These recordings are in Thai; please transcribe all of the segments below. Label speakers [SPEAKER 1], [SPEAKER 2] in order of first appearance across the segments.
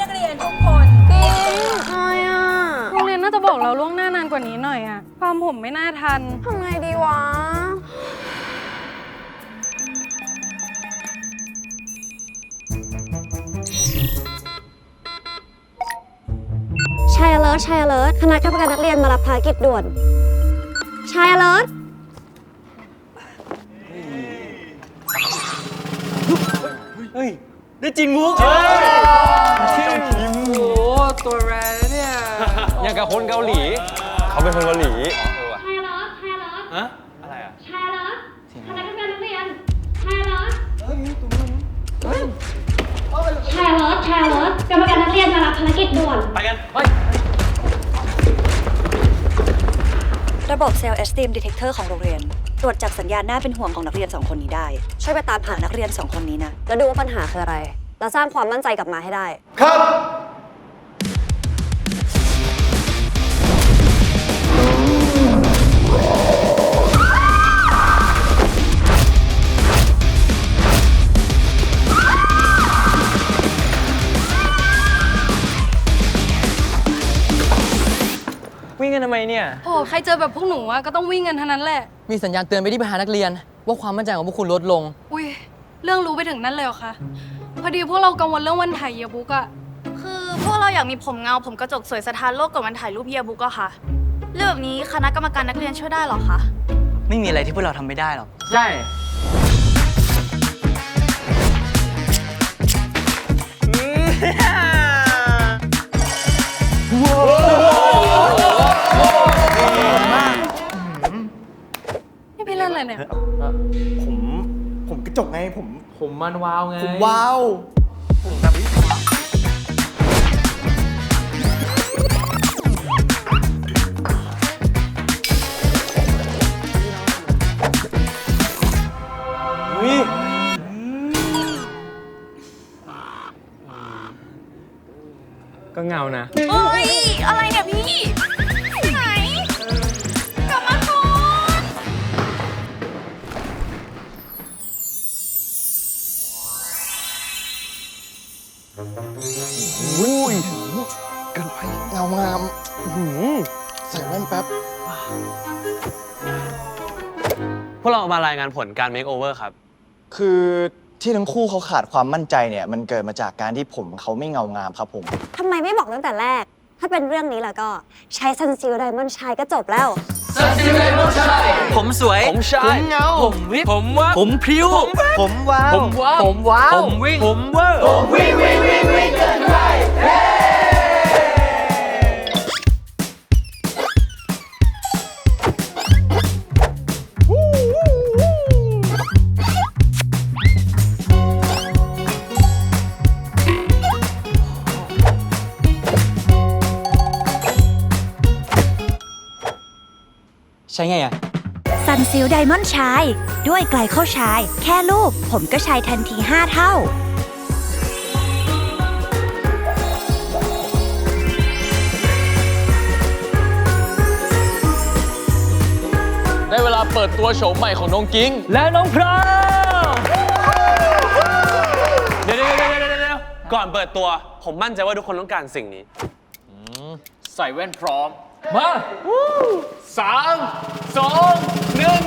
[SPEAKER 1] นักเรียนทุกคน
[SPEAKER 2] ทำไมอะ
[SPEAKER 3] โรงเรียนน่าจะบอกเราล่วงหน้านานกว่านี้หน่อยอะความผมไม่น่าทัน
[SPEAKER 2] ทำไงดีวะ ชายเลิศชายเลิศคณะกรรมการนักเรียนมารับภารกิจด่วน ชายเลิศ
[SPEAKER 4] เฮ้ย ได้จริงมุก
[SPEAKER 5] โอ้โหตัวแรงนะเนี่ย
[SPEAKER 4] อย่างกับคนเกาหลี เขาเป็นคนเกาหลี
[SPEAKER 6] ชายเลิศชายเลิศ
[SPEAKER 4] ฮะอะไรอะ
[SPEAKER 6] ชายเลิศคณะกรรมการนักเรียนชายเลิศชายเลิศชายเลิศกรรมการนักเรียนมารับภารกิจด่วน
[SPEAKER 4] ไปกัน
[SPEAKER 7] ระบบเซลล์ Esteem Detector ของโรงเรียน ตรวจจับสัญญาณน่าเป็นห่วงของนักเรียน 2 คนนี้ได้
[SPEAKER 2] ช่วยไปตามหา
[SPEAKER 7] หานักเรียน 2 คนนี้นะ
[SPEAKER 2] แล้วดูว่าปัญหาคืออะไร แล้วสร้างความมั่นใจกลับมาให้ได้
[SPEAKER 4] วิ่งกันทำไมเนี่ย
[SPEAKER 3] โอ้ใครเจอแบบพวกหนูอะก็ต้องวิ่งกันเท่านั้นแหละ
[SPEAKER 5] มีสัญญาณเตือนไปที่ประธานนักเรียน ว่าความมั่นใจของพวกคุณลดลง
[SPEAKER 3] อุ้ยเรื่องรู้ไปถึงนั่นเลยเหรอคะ พอดีพวกเรากังวลเรื่องวันถ่ายเยียร์บุ๊กอะ
[SPEAKER 8] คือพวกเราอยากมีผมเงาผมกระจกสวยสถานโลกกับวันถ่ายรูปเยียร์บุ๊กอะค่ะเรื่องแบบนี้คณะกรรมการนักเรียนช่วยได้เหรอคะ
[SPEAKER 5] ไม่มีอะไรที่พวกเราทำไม่ได้หรอก
[SPEAKER 4] ใช่
[SPEAKER 3] นี่พี่เล่นอะไรเนี่ย
[SPEAKER 9] ผมผมก ระจกไงผม
[SPEAKER 5] ผมมันว้าวไง
[SPEAKER 9] ผมว้าว
[SPEAKER 4] ก็เงานะ
[SPEAKER 8] เฮ้ย อะไรเนี่ยพี่
[SPEAKER 9] งางามอื้อหือใส่แว่นแป๊บ
[SPEAKER 4] พวกเรามารายงานผลการเมคโอเวอร์ครับ
[SPEAKER 9] คือที่ทั้งคู่เขาขาดความมั่นใจเนี่ย มันเกิดมาจากการที่ผมเขาไม่เงางามครับผม
[SPEAKER 2] ทำไมไม่บอกตั้งแต่แรก ถ้าเป็นเรื่องนี้แล้วก็ใช้ซันซิลไดมอนด์ชายก็จบแล้ว
[SPEAKER 5] ผมสวย
[SPEAKER 4] ผมชาย
[SPEAKER 9] เงา
[SPEAKER 5] ผมวิบผมว่าผมพริ้ว
[SPEAKER 9] ผมว้าว
[SPEAKER 5] ผมว้าว ผมว้าวผมวิ่ง ผมเวอร์ ใช่ไงอะ
[SPEAKER 7] ซันซิลไดมอนด์ชาย ด้วยไกลเข้าชาย แค่ลูบผมก็ชายทันที 5 เท่า
[SPEAKER 5] ได้เวลาเปิดตัวโฉมใหม่ของน้องกิ้ง และน้องพราว
[SPEAKER 4] เดี๋ยวเดี๋ยวเดี๋ยวเดี๋ยวเดี๋ยวก่อนเปิดตัว ผมมั่นใจว่าทุกคนต้องการสิ่งนี้
[SPEAKER 5] ใส่แว่นพร้อม มาสามสองหนึ่ง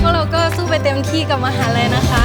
[SPEAKER 3] พวกเราก็สู้ไปเต็มที่กับมหาลัยนะคะ